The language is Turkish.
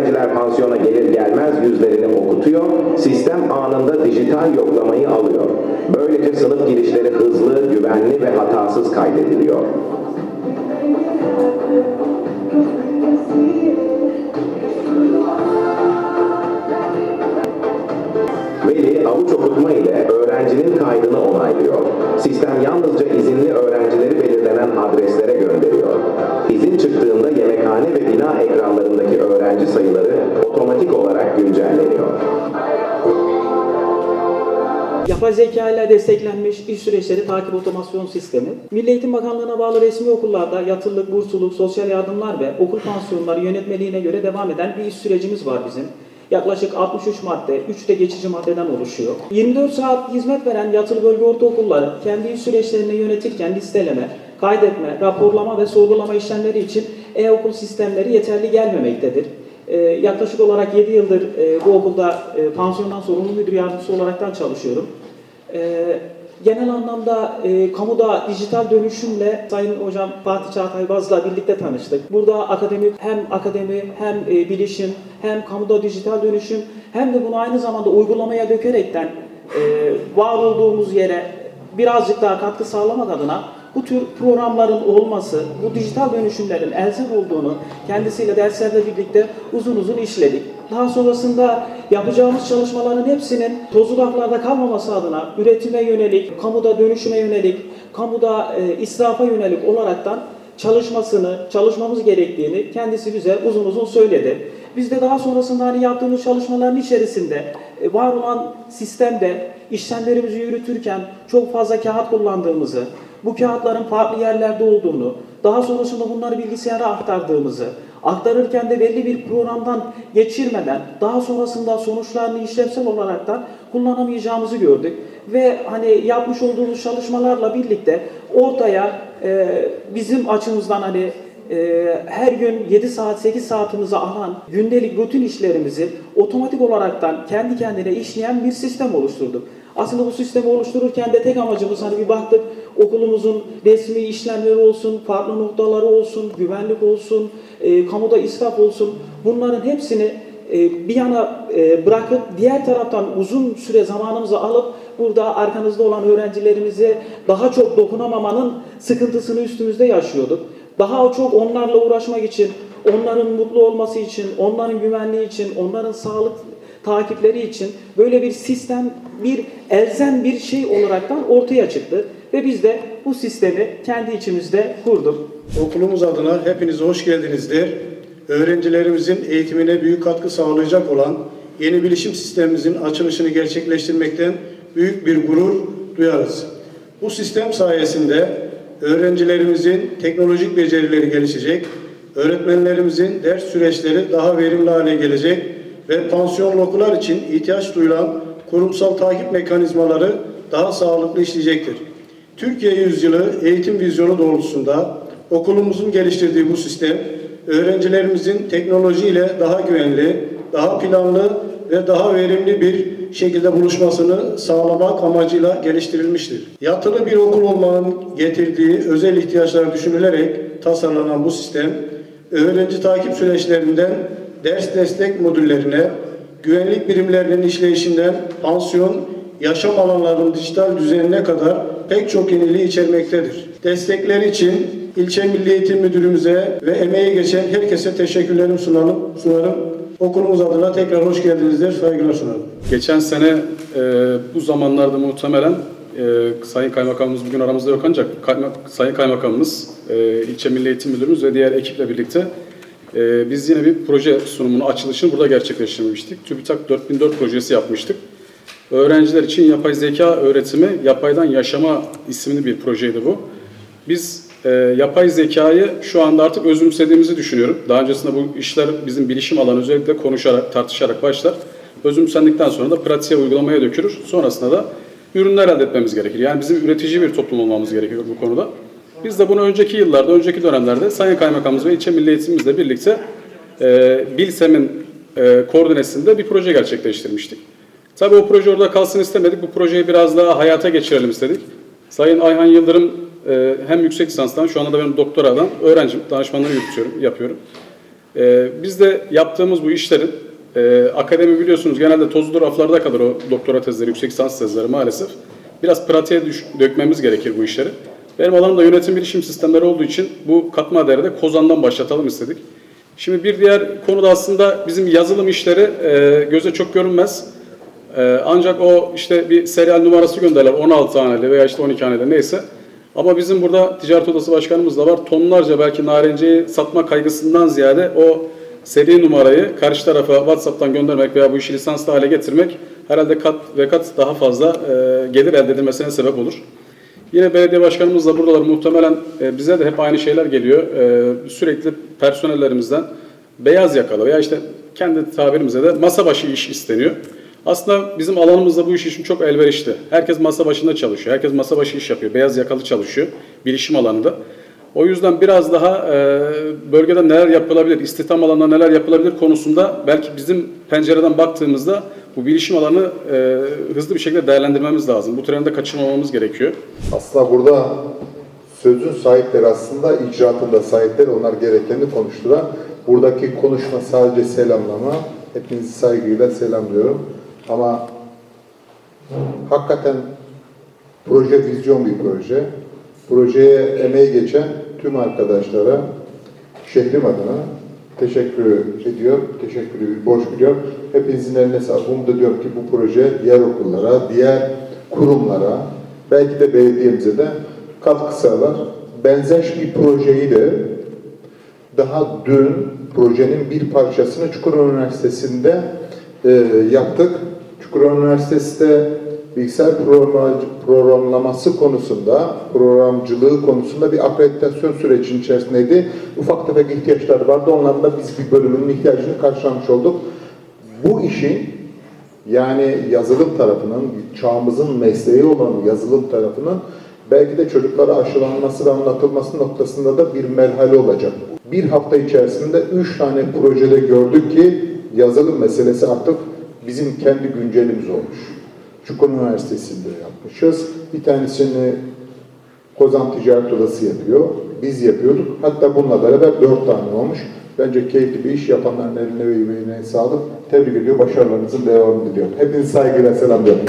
öğrenciler pansiyona gelir gelmez yüzlerini okutuyor, sistem anında dijital yoklamayı alıyor. Böylece sınıf girişleri hızlı, güvenli ve hatasız kaydediliyor. Veli avuç okutma ile öğrencinin kaydını onaylıyor. Sistem yalnızca izinli öğrencileri belirlenen adreslere Yapay zeka ile desteklenmiş iş süreçleri takip otomasyon sistemi. Milli Eğitim Bakanlığı'na bağlı resmi okullarda yatırılık, bursluluk, sosyal yardımlar ve okul pansiyonları yönetmeliğine göre devam eden bir iş sürecimiz var bizim. Yaklaşık 63 madde, 3 de geçici maddeden oluşuyor. 24 saat hizmet veren yatılı bölge ortaokulları kendi iş süreçlerini yönetirken listeleme, kaydetme, raporlama ve sorgulama işlemleri için e-okul sistemleri yeterli gelmemektedir. Ee, yaklaşık olarak 7 yıldır e, bu okulda e, pansiyondan sorumlu müdür yardımcısı olaraktan çalışıyorum. Ee, genel anlamda e, kamuda dijital dönüşümle Sayın Hocam Fatih Çağatay Baz'la birlikte tanıştık. Burada akademi hem akademi hem e, bilişim hem kamuda dijital dönüşüm hem de bunu aynı zamanda uygulamaya dökerekten e, var olduğumuz yere birazcık daha katkı sağlamak adına bu tür programların olması, bu dijital dönüşümlerin elzem olduğunu kendisiyle derslerde birlikte uzun uzun işledik. Daha sonrasında yapacağımız çalışmaların hepsinin tozlu raflarda kalmaması adına üretime yönelik, kamuda dönüşüme yönelik, kamuda e, israfa yönelik olaraktan çalışmasını, çalışmamız gerektiğini kendisi bize uzun uzun söyledi. Biz de daha sonrasında hani yaptığımız çalışmaların içerisinde e, var olan sistemde işlemlerimizi yürütürken çok fazla kağıt kullandığımızı, bu kağıtların farklı yerlerde olduğunu, daha sonrasında bunları bilgisayara aktardığımızı, aktarırken de belli bir programdan geçirmeden daha sonrasında sonuçlarını işlevsel olarak da kullanamayacağımızı gördük. Ve hani yapmış olduğumuz çalışmalarla birlikte ortaya e, bizim açımızdan hani e, her gün 7 saat 8 saatimizi alan gündelik rutin işlerimizi otomatik olaraktan kendi kendine işleyen bir sistem oluşturduk. Aslında bu sistemi oluştururken de tek amacımız hani bir baktık okulumuzun resmi işlemleri olsun, farklı noktaları olsun, güvenlik olsun, e, kamuda israf olsun bunların hepsini e, bir yana e, bırakıp diğer taraftan uzun süre zamanımızı alıp burada arkanızda olan öğrencilerimize daha çok dokunamamanın sıkıntısını üstümüzde yaşıyorduk. Daha çok onlarla uğraşmak için, onların mutlu olması için, onların güvenliği için, onların sağlık takipleri için böyle bir sistem, bir elzem bir şey olaraktan ortaya çıktı. Ve biz de bu sistemi kendi içimizde kurduk. Okulumuz adına hepinize hoş geldiniz der. Öğrencilerimizin eğitimine büyük katkı sağlayacak olan yeni bilişim sistemimizin açılışını gerçekleştirmekten büyük bir gurur duyarız. Bu sistem sayesinde öğrencilerimizin teknolojik becerileri gelişecek, öğretmenlerimizin ders süreçleri daha verimli hale gelecek ve pansiyonlu okullar için ihtiyaç duyulan kurumsal takip mekanizmaları daha sağlıklı işleyecektir. Türkiye Yüzyılı eğitim vizyonu doğrultusunda okulumuzun geliştirdiği bu sistem öğrencilerimizin teknolojiyle daha güvenli, daha planlı ve daha verimli bir şekilde buluşmasını sağlamak amacıyla geliştirilmiştir. Yatılı bir okul olmanın getirdiği özel ihtiyaçlar düşünülerek tasarlanan bu sistem, öğrenci takip süreçlerinden ders destek modüllerine, güvenlik birimlerinin işleyişinden pansiyon, yaşam alanlarının dijital düzenine kadar pek çok yeniliği içermektedir. Destekler için ilçe Milli Eğitim Müdürümüze ve emeği geçen herkese teşekkürlerimi sunalım, sunarım. Okulumuz adına tekrar hoş geldinizler, saygılar sunarım. Geçen sene e, bu zamanlarda muhtemelen e, Sayın Kaymakamımız bugün aramızda yok ancak kayma- Sayın Kaymakamımız, e, ilçe Milli Eğitim Müdürümüz ve diğer ekiple birlikte e, biz yine bir proje sunumunu, açılışını burada gerçekleştirmiştik. TÜBİTAK 4004 projesi yapmıştık. Öğrenciler için yapay zeka öğretimi, yapaydan yaşama isimli bir projeydi bu. Biz e, yapay zekayı şu anda artık özümsediğimizi düşünüyorum. Daha öncesinde bu işler bizim bilişim alanı özellikle konuşarak, tartışarak başlar. Özümsendikten sonra da pratiğe uygulamaya dökülür. Sonrasında da ürünler elde etmemiz gerekir. Yani bizim üretici bir toplum olmamız gerekiyor bu konuda. Biz de bunu önceki yıllarda, önceki dönemlerde Sayın Kaymakamımız ve ilçe milli eğitimimizle birlikte e, Bilsem'in e, koordinesinde bir proje gerçekleştirmiştik. Tabii o proje orada kalsın istemedik. Bu projeyi biraz daha hayata geçirelim istedik. Sayın Ayhan Yıldırım e, hem yüksek lisanstan şu anda da benim doktoradan öğrencim, danışmanlığı yürütüyorum, yapıyorum. E, biz de yaptığımız bu işlerin e, akademi biliyorsunuz genelde tozlu raflarda kalır o doktora tezleri, yüksek lisans tezleri maalesef. Biraz pratiğe düş- dökmemiz gerekir bu işleri. Benim alanım da yönetim bilişim sistemleri olduğu için bu katma değeri de Kozan'dan başlatalım istedik. Şimdi bir diğer konu da aslında bizim yazılım işleri e, göze çok görünmez. E, ancak o işte bir serial numarası gönderler 16 haneli veya işte 12 haneli neyse. Ama bizim burada ticaret odası başkanımız da var. Tonlarca belki narenciyi satma kaygısından ziyade o seri numarayı karşı tarafa WhatsApp'tan göndermek veya bu işi lisanslı hale getirmek herhalde kat ve kat daha fazla e, gelir elde edilmesine sebep olur. Yine belediye başkanımız da buradalar. Muhtemelen e, bize de hep aynı şeyler geliyor. E, sürekli personellerimizden beyaz yakalı veya işte kendi tabirimizde de masa başı iş isteniyor. Aslında bizim alanımızda bu iş için çok elverişli. Herkes masa başında çalışıyor. Herkes masa başı iş yapıyor. Beyaz yakalı çalışıyor. Bilişim alanında. O yüzden biraz daha e, bölgede neler yapılabilir, istihdam alanında neler yapılabilir konusunda belki bizim pencereden baktığımızda bu bilişim alanı e, hızlı bir şekilde değerlendirmemiz lazım. Bu trende kaçırmamamız gerekiyor. Aslında burada sözün sahipleri aslında icraatında sahipleri onlar gerekeni konuştular. Buradaki konuşma sadece selamlama. Hepinizi saygıyla selamlıyorum. Ama hakikaten proje vizyon bir proje. Projeye emeği geçen tüm arkadaşlara şehrim adına teşekkür ediyor, teşekkür borç biliyorum. Hepinizin eline sağlık. Umut ediyorum ki bu proje diğer okullara, diğer kurumlara, belki de belediyemize de katkı sağlar. Benzer bir projeyi de daha dün projenin bir parçasını Çukurova Üniversitesi'nde e, yaptık. Çukurova Üniversitesi de bilgisayar programlaması konusunda, programcılığı konusunda bir akreditasyon sürecinin içerisindeydi. Ufak tefek ihtiyaçları vardı. Onların da biz bir bölümünün ihtiyacını karşılamış olduk. Bu işin yani yazılım tarafının, çağımızın mesleği olan yazılım tarafının belki de çocuklara aşılanması ve anlatılması noktasında da bir merhale olacak. Bir hafta içerisinde üç tane projede gördük ki yazılım meselesi artık bizim kendi güncelimiz olmuş. Çukur Üniversitesi'nde yapmışız. Bir tanesini Kozan Ticaret Odası yapıyor. Biz yapıyorduk. Hatta bununla beraber dört tane olmuş. Bence keyifli bir iş yapanların eline ve yüreğine sağlık. Tebrik ediyor. Başarılarınızın devamını diliyorum. Hepinizi saygıyla selamlıyorum.